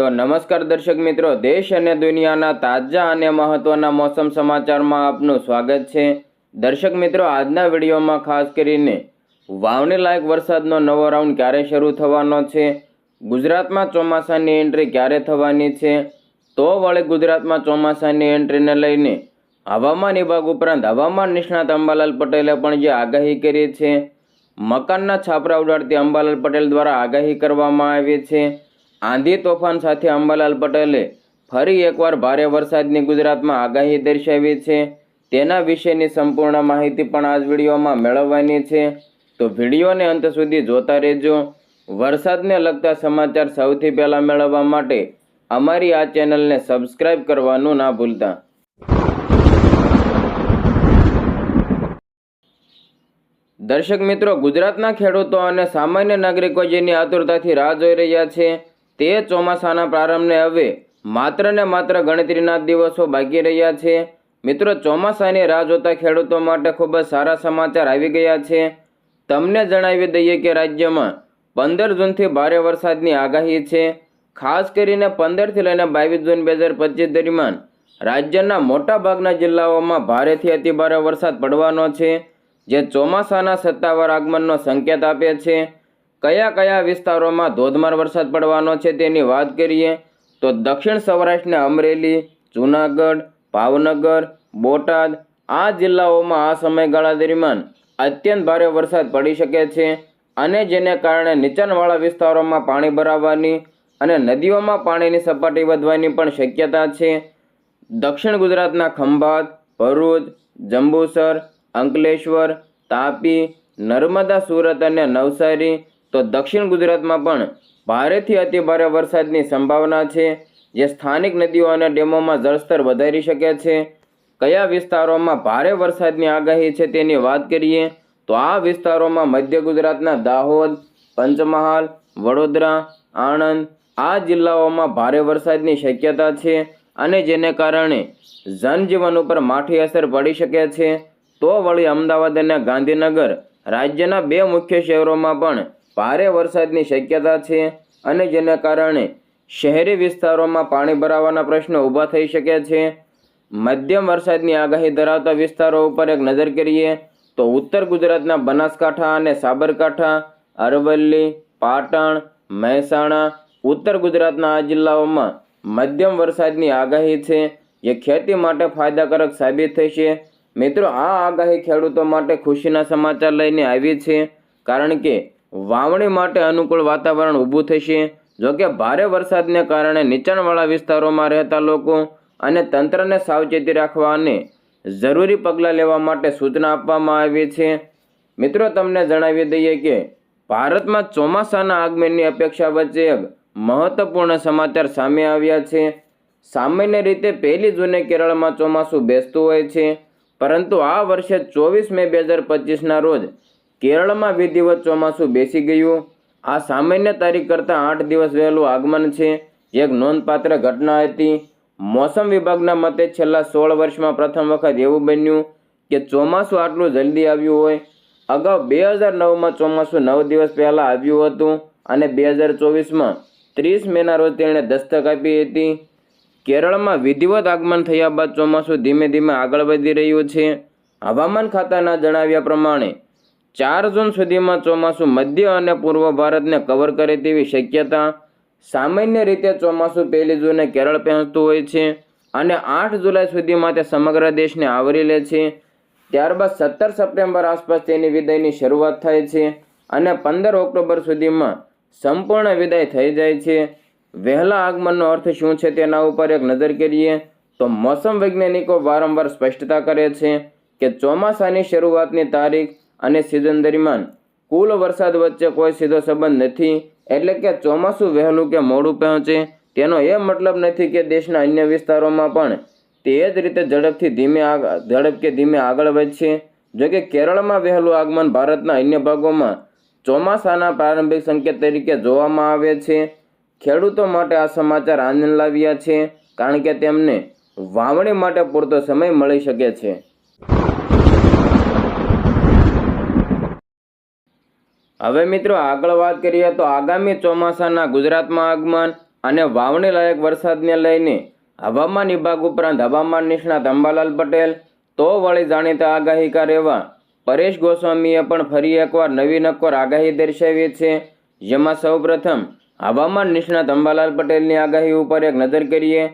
તો નમસ્કાર દર્શક મિત્રો, દેશ અને દુનિયાના તાજા અને મહત્વના મોસમ સમાચારમાં આપનું સ્વાગત છે. દર્શક મિત્રો, આજના વિડીયોમાં ખાસ કરીને વાવણી લાયક વરસાદનો નવો રાઉન્ડ ક્યારે શરૂ થવાનો છે? ગુજરાતમાં ચોમાસાની એન્ટ્રી ક્યારે થવાની છે? તો વળી ગુજરાતમાં ચોમાસાની એન્ટ્રીને લઈને હવામાન વિભાગ ઉપરાંત હવામાન નિષ્ણાત અંબાલાલ પટેલે પણ જે આગાહી કરી છે, મકાનના છાપરા ઉડાડતી અંબાલાલ પટેલ દ્વારા આગાહી કરવામાં આવી છે. આંધી તોફાન સાથે અંબાલાલ પટેલે ફરી એકવાર ભારે વરસાદની ગુજરાતમાં આગાહી દર્શાવી છે. તેના વિશેની સંપૂર્ણ માહિતી પણ આ જ વિડીયોમાં મેળવવાની છે. તો વિડીયોને અંત સુધી જોતા રહેજો. વરસાદને લગતા સમાચાર સૌથી પહેલાં મેળવવા માટે અમારી આ ચેનલને સબસ્ક્રાઇબ કરવાનું ના ભૂલતા. દર્શક મિત્રો, ગુજરાતના ખેડૂતો અને સામાન્ય નાગરિકો જેની આતુરતાથી રાહ જોઈ રહ્યા છે. તે ચોમાસાના પ્રારંભને હવે માત્ર ને માત્ર ગણતરીના દિવસો બાકી રહ્યા છે. મિત્રો, ચોમાસાની રાહ જોતા ખેડૂતો માટે ખૂબ જ સારા સમાચાર આવી ગયા છે. તમને જણાવી દઈએ કે રાજ્યમાં પંદર જૂનથી ભારે વરસાદની આગાહી છે. ખાસ કરીને પંદરથી લઈને બાવીસ જૂન બે હજાર પચીસ દરમિયાન રાજ્યના મોટાભાગના જિલ્લાઓમાં ભારેથી અતિભારે વરસાદ પડવાનો છે, જે ચોમાસાના સત્તાવાર આગમનનો સંકેત આપે છે. કયા કયા વિસ્તારોમાં ધોધમાર વરસાદ પડવાનો છે તેની વાત કરીએ, તો દક્ષિણ સૌરાષ્ટ્રને અમરેલી, જૂનાગઢ, ભાવનગર, બોટાદ આ જિલ્લાઓમાં આ સમયગાળા દરમિયાન અત્યંત ભારે વરસાદ પડી શકે છે અને જેને કારણે નીચાણવાળા વિસ્તારોમાં પાણી ભરાવાની અને નદીઓમાં પાણીની સપાટી વધવાની પણ શક્યતા છે. દક્ષિણ ગુજરાતના ખંભાત, ભરૂચ, જંબુસર, અંકલેશ્વર, તાપી, નર્મદા, સુરત અને નવસારી તો દક્ષિણ ગુજરાતમાં પણ ભારેથી અતિભારે વરસાદની સંભાવના છે. જે સ્થાનિક નદીઓ અને ડેમોમાં જળસ્તર વધારી શકે છે. કયા વિસ્તારોમાં ભારે વરસાદની આગાહી છે તેની વાત કરીએ, તો આ વિસ્તારોમાં મધ્ય ગુજરાતના દાહોદ, પંચમહાલ, વડોદરા, આણંદ આ જિલ્લાઓમાં ભારે વરસાદની શક્યતા છે અને જેને કારણે જનજીવન ઉપર માઠી અસર પડી શકે છે. તો વળી અમદાવાદ અને ગાંધીનગર રાજ્યના બે મુખ્ય શહેરોમાં પણ ભારે વરસાદની શક્યતા છે અને જેને કારણે શહેરી વિસ્તારોમાં પાણી ભરાવાના પ્રશ્નો ઊભા થઈ શકે છે. મધ્યમ વરસાદની આગાહી ધરાવતા વિસ્તારો ઉપર એક નજર કરીએ તો ઉત્તર ગુજરાતના બનાસકાંઠા અને સાબરકાંઠા, અરવલ્લી, પાટણ, મહેસાણા, ઉત્તર ગુજરાતના આ જિલ્લાઓમાં મધ્યમ વરસાદની આગાહી છે, જે ખેતી માટે ફાયદાકારક સાબિત થશે. મિત્રો, આ આગાહી ખેડૂતો માટે ખુશીના સમાચાર લઈને આવી છે, કારણ કે વાવણી માટે અનુકૂળ વાતાવરણ ઊભું થશે. જોકે ભારે વરસાદને કારણે નીચાણવાળા વિસ્તારોમાં રહેતા લોકો અને તંત્રને સાવચેતી રાખવા અને જરૂરી પગલાં લેવા માટે સૂચના આપવામાં આવી છે. મિત્રો, તમને જણાવી દઈએ કે ભારતમાં ચોમાસાના આગમનની અપેક્ષા વચ્ચે એક મહત્વપૂર્ણ સમાચાર સામે આવ્યા છે. સામાન્ય રીતે પહેલી જૂને કેરળમાં ચોમાસું બેસતું હોય છે. પરંતુ આ વર્ષે ચોવીસ મે બે હજાર પચીસના રોજ કેરળમાં વિધિવત ચોમાસું બેસી ગયું. આ સામાન્ય તારીખ કરતાં આઠ દિવસ વહેલું આગમન છે. એક નોંધપાત્ર ઘટના હતી. મોસમ વિભાગના મતે છેલ્લા સોળ વર્ષમાં પ્રથમ વખત એવું બન્યું કે ચોમાસું આટલું જલ્દી આવ્યું હોય. અગાઉ બે હજાર નવમાં ચોમાસું નવ દિવસ પહેલાં આવ્યું હતું અને બે હજાર ચોવીસમાં ત્રીસ મેના રોજ તેણે દસ્તક આપી હતી. કેરળમાં વિધિવત આગમન થયા બાદ ચોમાસું ધીમે ધીમે આગળ વધી રહ્યું છે. હવામાન ખાતાના જણાવ્યા પ્રમાણે ચાર જૂન સુધીમાં ચોમાસું મધ્ય અને પૂર્વ ભારતને કવર કરે તેવી શક્યતા સામાન્ય રીતે ચોમાસું પહેલી જૂને કેરળ પહોંચતું હોય છે અને આઠ જુલાઈ સુધીમાં તે સમગ્ર દેશને આવરી લે છે. ત્યારબાદ સત્તર સપ્ટેમ્બર આસપાસ તેની વિદાયની શરૂઆત થાય છે અને પંદર ઓક્ટોબર સુધીમાં સંપૂર્ણ વિદાય થઈ જાય છે. વહેલા આગમનનો અર્થ શું છે તેના ઉપર એક નજર કરીએ તો મોસમ વૈજ્ઞાનિકો વારંવાર સ્પષ્ટતા કરે છે કે ચોમાસાની શરૂઆતની તારીખ અને સિઝન દરમિયાન કુલ વરસાદ વચ્ચે કોઈ સીધો સંબંધ નથી. એટલે કે ચોમાસું વહેલું કે મોડું પહોંચે, તેનો એ મતલબ નથી કે દેશના અન્ય વિસ્તારોમાં પણ. તે જ રીતે ઝડપથી ધીમે આગ ઝડપ કે ધીમે આગળ વધશે. જોકે કેરળમાં વહેલું આગમન ભારતના અન્ય ભાગોમાં ચોમાસાના પ્રારંભિક સંકેત તરીકે જોવામાં આવે છે. ખેડૂતો માટે આ સમાચાર આનંદ લાવ્યા છે, કારણ કે તેમને વાવણી માટે પૂરતો સમય મળી શકે છે. હવે મિત્રો આગળ વાત કરીએ તો આગામી ચોમાસાના ગુજરાતમાં આગમન અને વાવણી લાયક વરસાદને લઈને હવામાન વિભાગ ઉપરાંત હવામાન નિષ્ણાત અંબાલાલ પટેલ, તો વળી જાણીતા આગાહીકાર એવા પરેશ ગોસ્વામીએ પણ ફરી એકવાર નવી નક્કોર આગાહી દર્શાવી છે. જેમાં સૌપ્રથમ હવામાન નિષ્ણાત અંબાલાલ પટેલની આગાહી ઉપર એક નજર કરીએ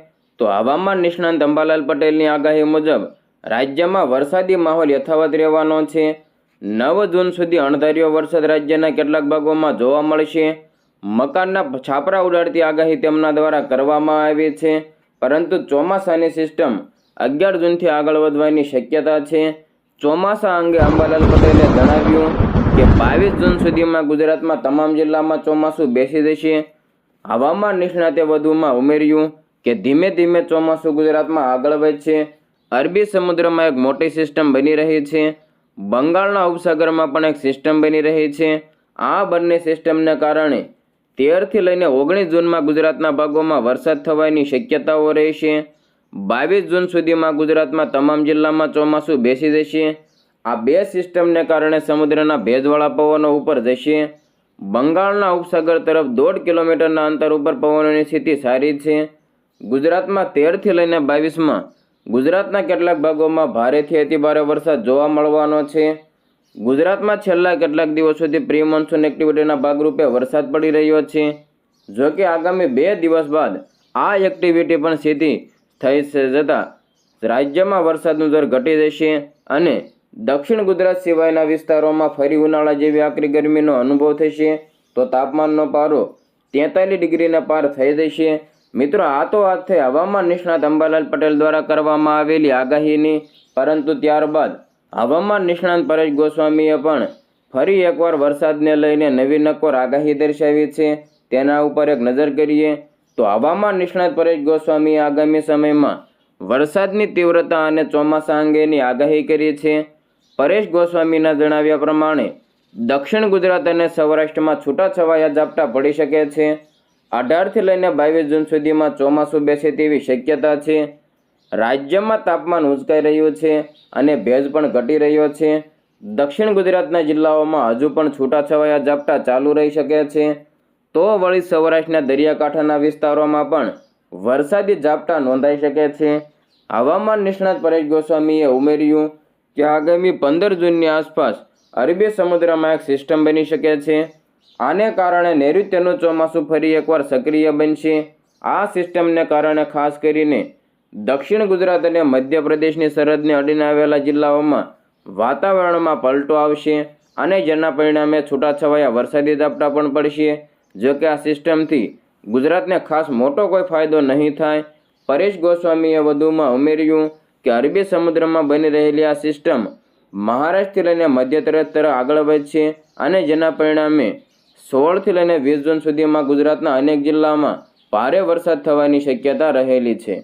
તો હવામાન નિષ્ણાત અંબાલાલ પટેલની આગાહી મુજબ રાજ્યમાં વરસાદી માહોલ યથાવત રહેવાનો છે. નવ જૂન સુધી અણધાર્યો વરસાદ રાજ્યના કેટલાક ભાગોમાં જોવા મળશે. મકાનના છાપરા ઉડાડતી આગાહી તેમના દ્વારા કરવામાં આવી છે. પરંતુ ચોમાસાની સિસ્ટમ અગિયાર જૂનથી આગળ વધવાની શક્યતા છે. ચોમાસા અંગે અંબાલાલ પટેલે જણાવ્યું કે બાવીસ જૂન સુધીમાં ગુજરાતમાં તમામ જિલ્લામાં ચોમાસું બેસી જશે. હવામાન નિષ્ણાતે વધુમાં ઉમેર્યું કે ધીમે ધીમે ચોમાસું ગુજરાતમાં આગળ વધશે. અરબી સમુદ્રમાં એક મોટી સિસ્ટમ બની રહી છે. બંગાળના ઉપસાગરમાં પણ એક સિસ્ટમ બની રહી છે. આ બંને સિસ્ટમને કારણે તેરથી લઈને ઓગણીસ જૂનમાં ગુજરાતના ભાગોમાં વરસાદ થવાની શક્યતાઓ રહેશે બાવીસ જૂન સુધીમાં ગુજરાતમાં તમામ જિલ્લામાં ચોમાસું બેસી જશે. આ બે સિસ્ટમને કારણે સમુદ્રના ભેજવાળા પવનો ઉપર જશે. બંગાળના ઉપસાગર તરફ દોઢ કિલોમીટરના અંતર ઉપર પવનોની સ્થિતિ સારી છે. ગુજરાતમાં તેરથી લઈને બાવીસમાં ગુજરાતના કેટલાક ભાગોમાં ભારેથી અતિભારે વરસાદ જોવા મળવાનો છે. ગુજરાતમાં છેલ્લા કેટલાક દિવસોથી પ્રી મોન્સૂન એક્ટિવિટીના ભાગરૂપે વરસાદ પડી રહ્યો છે. જો કે આગામી બે દિવસ બાદ આ એક્ટિવિટી પણ સીધી થઈ જતાં રાજ્યમાં વરસાદનું દર ઘટી જશે અને દક્ષિણ ગુજરાત સિવાયના વિસ્તારોમાં ફરી ઉનાળા જેવી આકરી ગરમીનો અનુભવ થશે. તો તાપમાનનો પારો તેતાલીસ ડિગ્રીના પાર થઈ જશે. મિત્રો, આ તો વાત હવામાન નિષ્ણાત અંબાલાલ પટેલ દ્વારા કરવામાં આવેલી આગાહીની. પરંતુ ત્યારબાદ હવામાન નિષ્ણાત પરેશ ગોસ્વામીએ પણ ફરી એકવાર વરસાદને લઈને નવી નક્કોર આગાહી દર્શાવી છે. તેના ઉપર એક નજર કરીએ તો હવામાન નિષ્ણાત પરેશ ગોસ્વામીએ આગામી સમયમાં વરસાદની તીવ્રતા અને ચોમાસા અંગેની આગાહી કરી છે. પરેશ ગોસ્વામીના જણાવ્યા પ્રમાણે દક્ષિણ ગુજરાત અને સૌરાષ્ટ્રમાં છૂટાછવાયા ઝાપટા પડી શકે છે. અઢારથી લઈને બાવીસ જૂન સુધીમાં ચોમાસું બેસે તેવી શક્યતા છે. રાજ્યમાં તાપમાન ઉંચકાઈ રહ્યું છે અને ભેજ પણ ઘટી રહ્યો છે. દક્ષિણ ગુજરાતના જિલ્લાઓમાં હજુ પણ છૂટાછવાયા ઝાપટા ચાલુ રહી શકે છે. તો વળી સૌરાષ્ટ્રના દરિયાકાંઠાના વિસ્તારોમાં પણ વરસાદી ઝાપટા નોંધાઈ શકે છે. હવામાન નિષ્ણાત પરેશ ગોસ્વામીએ ઉમેર્યું કે આગામી પંદર જૂનની આસપાસ અરબી સમુદ્રમાં એક સિસ્ટમ બની શકે છે. આને કારણે નૈઋત્યનું ચોમાસું ફરી એકવાર સક્રિય બનશે. આ સિસ્ટમને કારણે ખાસ કરીને દક્ષિણ ગુજરાત અને મધ્યપ્રદેશની સરહદને અડીને આવેલા જિલ્લાઓમાં વાતાવરણમાં પલટો આવશે અને જેના પરિણામે છૂટાછવાયા વરસાદી ઝાપટા પણ પડશે. જો કે આ સિસ્ટમથી ગુજરાતને ખાસ મોટો કોઈ ફાયદો નહીં થાય. પરેશ ગોસ્વામીએ વધુમાં ઉમેર્યું કે અરબી સમુદ્રમાં બની રહેલી આ સિસ્ટમ મહારાષ્ટ્રથી લઈને મધ્ય તરફ તરફ આગળ વધશે અને જેના પરિણામે સોળથી લઈને વીસ જૂન સુધીમાં ગુજરાતના અનેક જિલ્લામાં ભારે વરસાદ થવાની શક્યતા રહેલી છે.